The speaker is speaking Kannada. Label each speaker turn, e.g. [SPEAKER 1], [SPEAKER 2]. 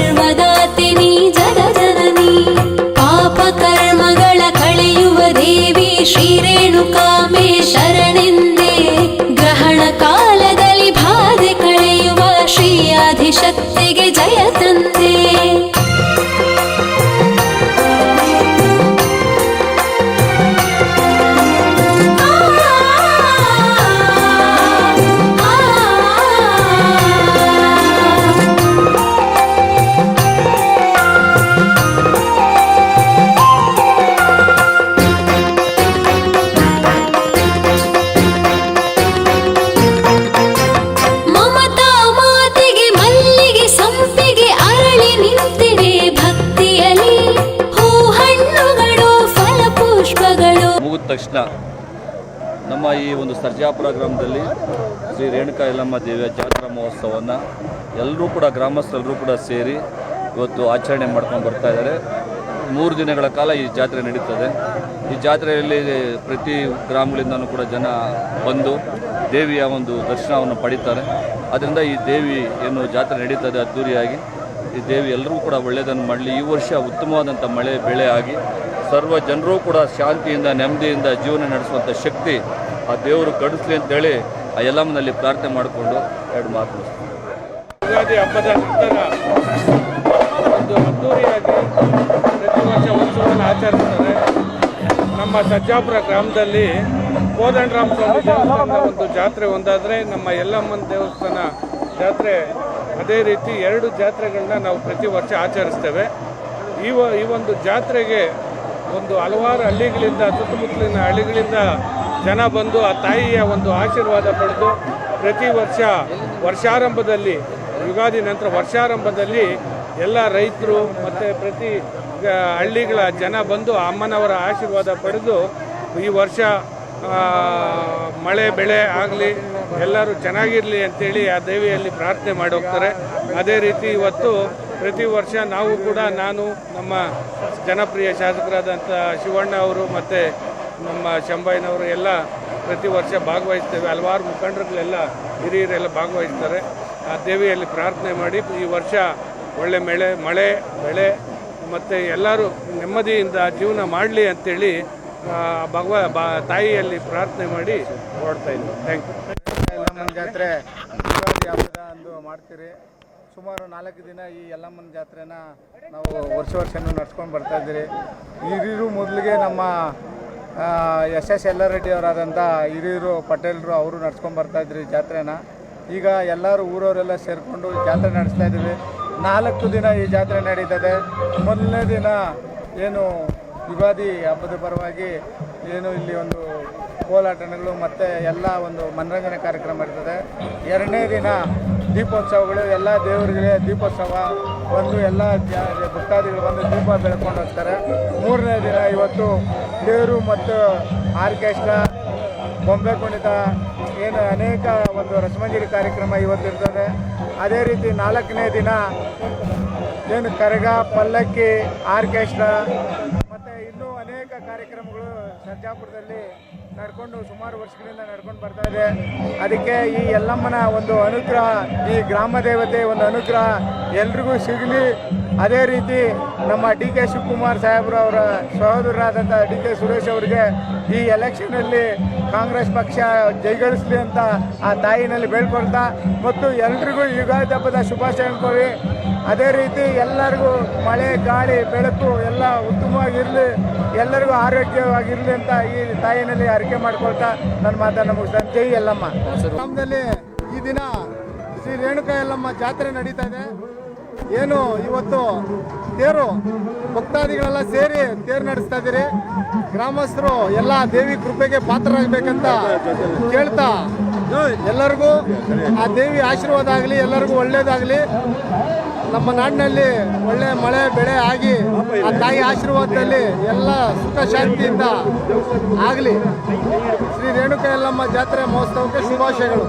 [SPEAKER 1] Yeah. ತಕ್ಷಣ ನಮ್ಮ ಈ ಒಂದು ಸರ್ಜಾಪುರ ಗ್ರಾಮದಲ್ಲಿ ಶ್ರೀ ರೇಣುಕಾ ಯಲ್ಲಮ್ಮ ದೇವಿಯ ಜಾತ್ರಾ ಮಹೋತ್ಸವವನ್ನು ಎಲ್ಲರೂ ಕೂಡ ಗ್ರಾಮಸ್ಥರೆಲ್ಲರೂ ಕೂಡ ಸೇರಿ ಇವತ್ತು ಆಚರಣೆ ಮಾಡ್ಕೊಂಡು ಬರ್ತಾ ಇದ್ದಾರೆ. ಮೂರು ದಿನಗಳ ಕಾಲ ಈ ಜಾತ್ರೆ ನಡೀತದೆ. ಈ ಜಾತ್ರೆಯಲ್ಲಿ ಪ್ರತಿ ಗ್ರಾಮಗಳಿಂದನೂ ಕೂಡ ಜನ ಬಂದು ದೇವಿಯ ಒಂದು ದರ್ಶನವನ್ನು ಪಡೀತಾರೆ. ಅದರಿಂದ ಈ ದೇವಿ ಏನು ಜಾತ್ರೆ ನಡೀತದೆ ಅದ್ದೂರಿಯಾಗಿ. ಈ ದೇವಿ ಎಲ್ಲರಿಗೂ ಕೂಡ ಒಳ್ಳೆಯದನ್ನು ಮಾಡಲಿ. ಈ ವರ್ಷ ಉತ್ತಮವಾದಂಥ ಮಳೆ, ಬೆಳೆ ಆಗಿ ಸರ್ವ ಜನರೂ ಕೂಡ ಶಾಂತಿಯಿಂದ, ನೆಮ್ಮದಿಯಿಂದ ಜೀವನ ನಡೆಸುವಂಥ ಶಕ್ತಿ ಆ ದೇವರು ಕಡಿಸ್ಲಿ ಅಂತೇಳಿ ಆ ಎಲ್ಲಮ್ಮನಲ್ಲಿ ಪ್ರಾರ್ಥನೆ ಮಾಡಿಕೊಂಡು ಎರಡು ಮಾತು.
[SPEAKER 2] ಯುಗಾದಿ ಹಬ್ಬದ ನಂತರ ಒಂದು ಅದ್ದೂರಿಯಾಗಿ ಪ್ರತಿ ವರ್ಷ ಉತ್ಸವವನ್ನು ಆಚರಿಸ್ತಾರೆ ನಮ್ಮ ಸಜ್ಜಾಪುರ ಗ್ರಾಮದಲ್ಲಿ ಕೋದಂಡರಾಮ ಸ್ವಾಮಿ ದೇವಸ್ಥಾನದ ಒಂದು ಜಾತ್ರೆ ಒಂದಾದರೆ ನಮ್ಮ ಯಲ್ಲಮ್ಮನ ದೇವಸ್ಥಾನ ಜಾತ್ರೆ ಅದೇ ರೀತಿ ಎರಡು ಜಾತ್ರೆಗಳನ್ನ ನಾವು ಪ್ರತಿ ವರ್ಷ ಆಚರಿಸ್ತೇವೆ ಈ ಈ ಒಂದು ಜಾತ್ರೆಗೆ ಒಂದು ಹಲವಾರು ಹಳ್ಳಿಗಳಿಂದ, ಸುತ್ತಮುತ್ತಲಿನ ಹಳ್ಳಿಗಳಿಂದ ಜನ ಬಂದು ಆ ತಾಯಿಯ ಒಂದು ಆಶೀರ್ವಾದ ಪಡೆದು ಪ್ರತಿ ವರ್ಷ ವರ್ಷಾರಂಭದಲ್ಲಿ, ಯುಗಾದಿ ನಂತರ ವರ್ಷಾರಂಭದಲ್ಲಿ ಎಲ್ಲ ರೈತರು ಮತ್ತು ಪ್ರತಿ ಹಳ್ಳಿಗಳ ಜನ ಬಂದು ಅಮ್ಮನವರ ಆಶೀರ್ವಾದ ಪಡೆದು ಈ ವರ್ಷ ಮಳೆ, ಬೆಳೆ ಆಗಲಿ, ಎಲ್ಲರೂ ಚೆನ್ನಾಗಿರಲಿ ಅಂತೇಳಿ ಆ ದೇವಿಯಲ್ಲಿ ಪ್ರಾರ್ಥನೆ ಮಾಡಿ ಹೋಗ್ತಾರೆ. ಅದೇ ರೀತಿ ಇವತ್ತು ಪ್ರತಿ ವರ್ಷ ನಾವು ಕೂಡ ನಾನು ನಮ್ಮ ಜನಪ್ರಿಯ ಶಾಸಕರಾದಂಥ ಶಿವಣ್ಣ ಅವರು ಮತ್ತು ನಮ್ಮ ಶಂಬಯ್ಯನವರು ಎಲ್ಲ ಪ್ರತಿ ವರ್ಷ ಭಾಗವಹಿಸ್ತೇವೆ. ಹಲವಾರು ಮುಖಂಡರುಗಳೆಲ್ಲ ಹಿರಿಯರೆಲ್ಲ ಭಾಗವಹಿಸ್ತಾರೆ. ಆ ದೇವಿಯಲ್ಲಿ ಪ್ರಾರ್ಥನೆ ಮಾಡಿ ಈ ವರ್ಷ ಒಳ್ಳೆ ಮಳೆ ಮಳೆ ಬೆಳೆ ಮತ್ತು ಎಲ್ಲರೂ ನೆಮ್ಮದಿಯಿಂದ ಜೀವನ ಮಾಡಲಿ ಅಂತೇಳಿ ಆ, ಭಗವ ಬಾ ತಾಯಿಯಲ್ಲಿ ಪ್ರಾರ್ಥನೆ ಮಾಡಿ ಹೊರಡ್ತಾ ಇದ್ದೀವಿ. ಥ್ಯಾಂಕ್ ಯು
[SPEAKER 3] ಜಾತ್ರೆ ಅಂದು ಮಾಡ್ತೀರಿ. ಸುಮಾರು ನಾಲ್ಕು ದಿನ ಈ ಯಲ್ಲಮ್ಮನ ಜಾತ್ರೆನ ನಾವು ವರ್ಷ ವರ್ಷನೂ ನಡ್ಸ್ಕೊಂಡು ಬರ್ತಾ ಇದ್ದೀರಿ. ಹಿರಿಯರು ಮೊದಲಿಗೆ ನಮ್ಮ ಎಸ್ ಎಸ್ ರೆಡ್ಡಿ ಅವರಾದಂಥ ಹಿರಿಯರು, ಪಟೇಲರು ಅವರು ನಡ್ಸ್ಕೊಂಡು ಬರ್ತಾ ಇದ್ರಿ ಈ ಜಾತ್ರೆನ. ಈಗ ಎಲ್ಲರೂ ಊರವರೆಲ್ಲ ಸೇರಿಕೊಂಡು ಜಾತ್ರೆ ನಡೆಸ್ತಾ ಇದ್ದೀವಿ. ನಾಲ್ಕು ದಿನ ಈ ಜಾತ್ರೆ ನಡೀತದೆ. ಮೊದಲನೇ ದಿನ ಏನು ಯುಗಾದಿ ಹಬ್ಬದ ಪರವಾಗಿ ಏನು ಇಲ್ಲಿ ಒಂದು ಕೋಲಾಟಗಳು ಮತ್ತು ಎಲ್ಲ ಒಂದು ಮನರಂಜನೆ ಕಾರ್ಯಕ್ರಮ ಇರ್ತದೆ ಎರಡನೇ ದಿನ ದೀಪೋತ್ಸವಗಳು, ಎಲ್ಲ ದೇವರಿಗೆ ದೀಪೋತ್ಸವ ಬಂದು ಎಲ್ಲ ಭಕ್ತಾದಿಗಳು ಬಂದು ದೀಪ ಬೆಳ್ಕೊಂಡು ಹೋಗ್ತಾರೆ. ಮೂರನೇ ದಿನ ಇವತ್ತು ದೇವರು ಮತ್ತು ಆರ್ಕೆಸ್ಟ್ರಾ, ಬೊಂಬೆ ಕುಣಿತ, ಏನು ಅನೇಕ ಒಂದು ರಸಮಂಜರಿ ಕಾರ್ಯಕ್ರಮ ಇವತ್ತು ಇರ್ತದೆ. ಅದೇ ರೀತಿ ನಾಲ್ಕನೇ ದಿನ ಏನು ಕರಗ, ಪಲ್ಲಕ್ಕಿ, ಆರ್ಕೆಸ್ಟ್ರಾ, ಮತ್ತು ಇನ್ನೂ ಅನೇಕ ಕಾರ್ಯಕ್ರಮಗಳು ಸರ್ಜಾಪುರದಲ್ಲಿ ನಡ್ಕೊಂಡು ಸುಮಾರು ವರ್ಷಗಳಿಂದ ನಡ್ಕೊಂಡು ಬರ್ತಾ ಇದೆ. ಅದಕ್ಕೆ ಈ ಯಲ್ಲಮ್ಮನ ಒಂದು ಅನುಗ್ರಹ, ಈ ಗ್ರಾಮ ದೇವತೆ ಒಂದು ಅನುಗ್ರಹ ಎಲ್ರಿಗೂ ಸಿಗಲಿ. ಅದೇ ರೀತಿ ನಮ್ಮ ಡಿ ಕೆ ಶಿವಕುಮಾರ್ ಸಾಹೇಬ್ರು ಅವರ ಸಹೋದರರಾದಂಥ ಡಿ ಕೆ ಸುರೇಶ್ ಅವರಿಗೆ ಈ ಎಲೆಕ್ಷನಲ್ಲಿ ಕಾಂಗ್ರೆಸ್ ಪಕ್ಷ ಜೈಗಳಿಸಲಿ ಅಂತ ಆ ತಾಯಿನಲ್ಲಿ ಬೇಡ್ಕೊಳ್ತಾ, ಮತ್ತು ಎಲ್ರಿಗೂ ಯುಗಾದಿ ಹಬ್ಬದ ಶುಭಾಶಯ ಕೋರಿ
[SPEAKER 4] ಅದೇ ರೀತಿ ಎಲ್ಲರಿಗೂ ಮಳೆ, ಗಾಳಿ, ಬೆಳಕು ಎಲ್ಲ ಉತ್ತಮವಾಗಿರಲಿ, ಎಲ್ಲರಿಗೂ ಆರೋಗ್ಯವಾಗಿರಲಿ ಅಂತ ಈ ತಾಯಿನಲ್ಲಿ ಅರಿಕೆ ಮಾಡ್ಕೊಳ್ತಾ ನನ್ನ ಮಾತನ್ನು ಮುಗಿಸ್ತಾನೆ ಜೈ ಯಲ್ಲಮ್ಮ. ಗ್ರಾಮದಲ್ಲಿ ಈ ದಿನ ಶ್ರೀ ರೇಣುಕಾ ಎಲ್ಲಮ್ಮ ಜಾತ್ರೆ ನಡೀತಾ ಇದೆ. ಏನು ಇವತ್ತು ತೇರು ಭಕ್ತಾದಿಗಳೆಲ್ಲ ಸೇರಿ ತೇರು ನಡೆಸ್ತಾ ಇದ್ದೀರಿ. ಗ್ರಾಮಸ್ಥರು ಎಲ್ಲ ದೇವಿ ಕೃಪೆಗೆ ಪಾತ್ರರಾಗಬೇಕಂತ ಕೇಳ್ತಾ ಎಲ್ಲರಿಗೂ ಆ ದೇವಿ ಆಶೀರ್ವಾದ ಆಗಲಿ, ಎಲ್ಲರಿಗೂ ಒಳ್ಳೇದಾಗಲಿ. ನಮ್ಮ ನಾಡಿನಲ್ಲಿ ಒಳ್ಳೆ ಮಳೆ, ಬೆಳೆ ಆಗಿ ಆ ತಾಯಿ ಆಶೀರ್ವಾದದಲ್ಲಿ ಎಲ್ಲ ಸುಖ ಶಾಂತಿಯಿಂದ ಆಗಲಿ. ಶ್ರೀ ರೇಣುಕಾ ಯಲ್ಲಮ್ಮ ಜಾತ್ರೆ ಮಹೋತ್ಸವಕ್ಕೆ ಶುಭಾಶಯಗಳು.